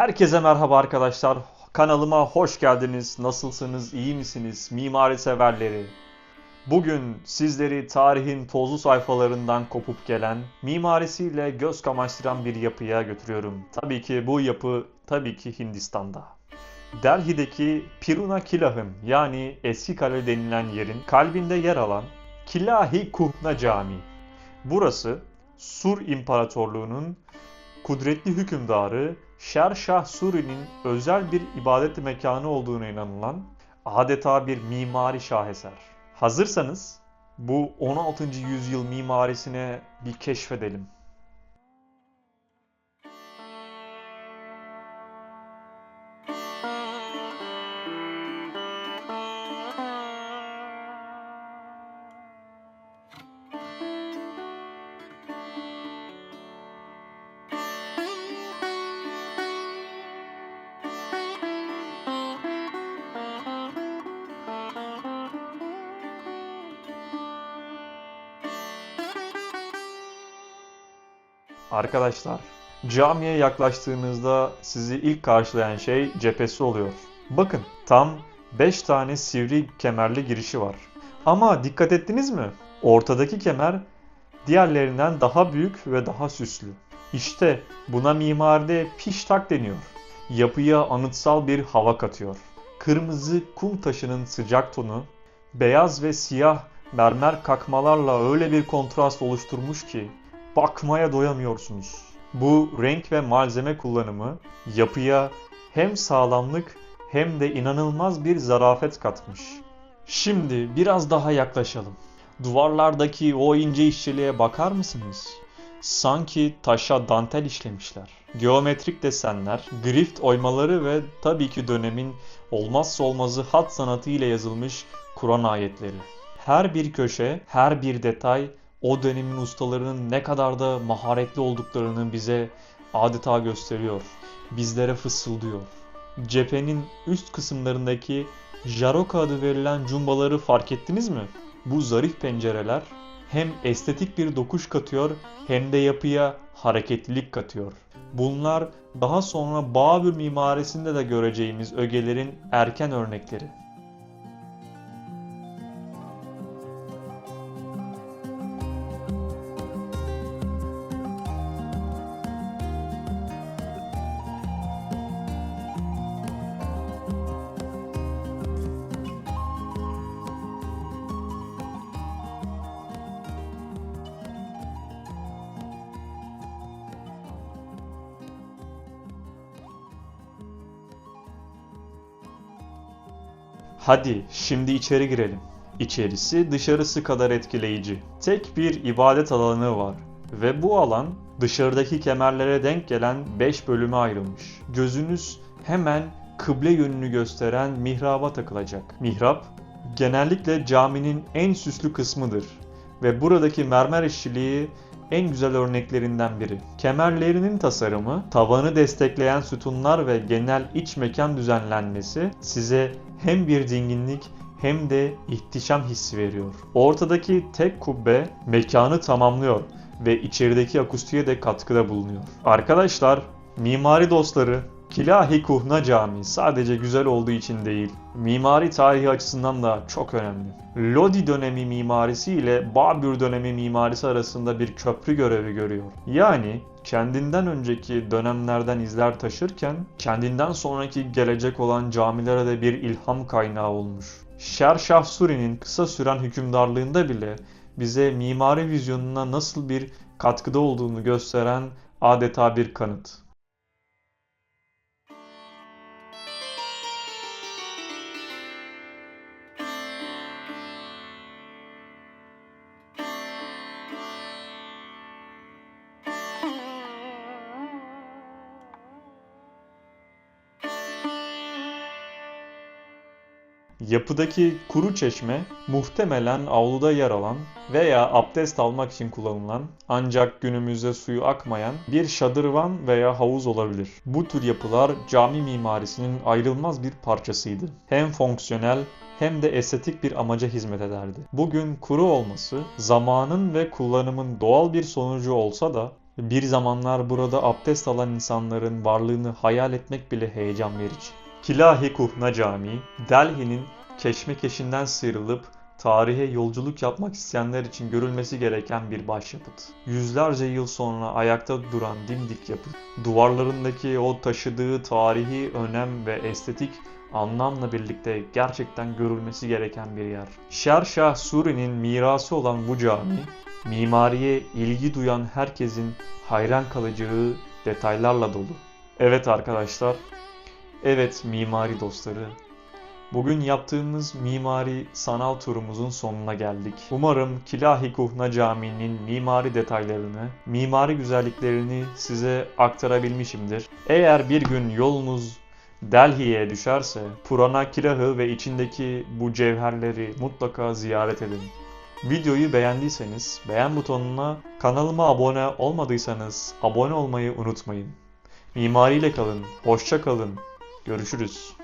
Herkese merhaba arkadaşlar. Kanalıma hoş geldiniz. Nasılsınız? İyi misiniz? Mimari severleri. Bugün sizleri tarihin tozlu sayfalarından kopup gelen, mimarisiyle göz kamaştıran bir yapıya götürüyorum. Tabii ki bu yapı tabii ki Hindistan'da. Delhi'deki Piruna Kilah'ın yani Eski Kale denilen yerin kalbinde yer alan Kilahi Kuhna Camii. Burası Sur İmparatorluğu'nun kudretli hükümdarı Şerşah Suri'nin özel bir ibadet mekanı olduğuna inanılan adeta bir mimari şaheser. Hazırsanız bu 16. yüzyıl mimarisine bir keşfedelim. Arkadaşlar, camiye yaklaştığınızda sizi ilk karşılayan şey cephesi oluyor. Bakın, tam 5 tane sivri kemerli girişi var. Ama dikkat ettiniz mi? Ortadaki kemer diğerlerinden daha büyük ve daha süslü. İşte buna mimaride piştak deniyor. Yapıya anıtsal bir hava katıyor. Kırmızı kum taşının sıcak tonu, beyaz ve siyah mermer kakmalarla öyle bir kontrast oluşturmuş ki bakmaya doyamıyorsunuz. Bu renk ve malzeme kullanımı yapıya hem sağlamlık hem de inanılmaz bir zarafet katmış. Şimdi biraz daha yaklaşalım. Duvarlardaki o ince işçiliğe bakar mısınız? Sanki taşa dantel işlemişler. Geometrik desenler, grift oymaları ve tabii ki dönemin olmazsa olmazı hat sanatı ile yazılmış Kur'an ayetleri. Her bir köşe, her bir detay o dönemin ustalarının ne kadar da maharetli olduklarını bize adeta gösteriyor. Bizlere fısıldıyor. Cephenin üst kısımlarındaki Jaroka adı verilen cumbaları fark ettiniz mi? Bu zarif pencereler hem estetik bir dokuş katıyor hem de yapıya hareketlilik katıyor. Bunlar daha sonra Babür mimarisinde de göreceğimiz ögelerin erken örnekleri. Hadi şimdi içeri girelim. İçerisi dışarısı kadar etkileyici. Tek bir ibadet alanı var ve bu alan dışarıdaki kemerlere denk gelen 5 bölüme ayrılmış. Gözünüz hemen kıble yönünü gösteren mihraba takılacak. Mihrap genellikle caminin en süslü kısmıdır ve buradaki mermer işçiliği en güzel örneklerinden biri. Kemerlerinin tasarımı, tavanı destekleyen sütunlar ve genel iç mekan düzenlenmesi size hem bir dinginlik hem de ihtişam hissi veriyor. Ortadaki tek kubbe mekanı tamamlıyor ve içerideki akustiğe de katkıda bulunuyor. Arkadaşlar, mimari dostları, Kilahi Kuhna Camii sadece güzel olduğu için değil, mimari tarihi açısından da çok önemli. Lodi dönemi mimarisi ile Babür dönemi mimarisi arasında bir köprü görevi görüyor. Yani kendinden önceki dönemlerden izler taşırken kendinden sonraki gelecek olan camilere de bir ilham kaynağı olmuş. Şerşah Suri'nin kısa süren hükümdarlığında bile bize mimari vizyonuna nasıl bir katkıda olduğunu gösteren adeta bir kanıt. Yapıdaki kuru çeşme muhtemelen avluda yer alan veya abdest almak için kullanılan ancak günümüzde suyu akmayan bir şadırvan veya havuz olabilir. Bu tür yapılar cami mimarisinin ayrılmaz bir parçasıydı. Hem fonksiyonel hem de estetik bir amaca hizmet ederdi. Bugün kuru olması zamanın ve kullanımın doğal bir sonucu olsa da Bir zamanlar burada abdest alan insanların varlığını hayal etmek bile heyecan verici. Kilahi Kuhna Camii, Delhi'nin keşmekeşinden sıyrılıp tarihe yolculuk yapmak isteyenler için görülmesi gereken bir başyapıt. Yüzlerce yıl sonra ayakta duran dimdik yapı, duvarlarındaki o taşıdığı tarihi önem ve estetik anlamla birlikte gerçekten görülmesi gereken bir yer. Şerşah Suri'nin mirası olan bu cami, mimariye ilgi duyan herkesin hayran kalacağı detaylarla dolu. Evet arkadaşlar, evet mimari dostları, Bugün yaptığımız mimari sanal turumuzun sonuna geldik. Umarım Kilahi Kuhna Camii'nin mimari detaylarını, mimari güzelliklerini size aktarabilmişimdir. Eğer bir gün yolunuz Delhi'ye düşerse Purana Kilahı ve içindeki bu cevherleri mutlaka ziyaret edin. Videoyu beğendiyseniz beğen butonuna, kanalıma abone olmadıysanız abone olmayı unutmayın. Mimariyle kalın, hoşça kalın, görüşürüz.